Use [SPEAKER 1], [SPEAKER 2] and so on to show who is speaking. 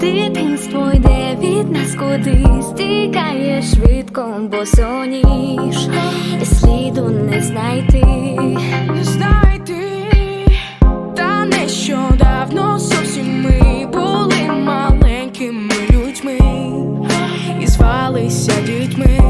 [SPEAKER 1] Дитинство йде від нас кудись, стікає швидко, бо соніж, сліду не знайти.
[SPEAKER 2] Звалися дітьми.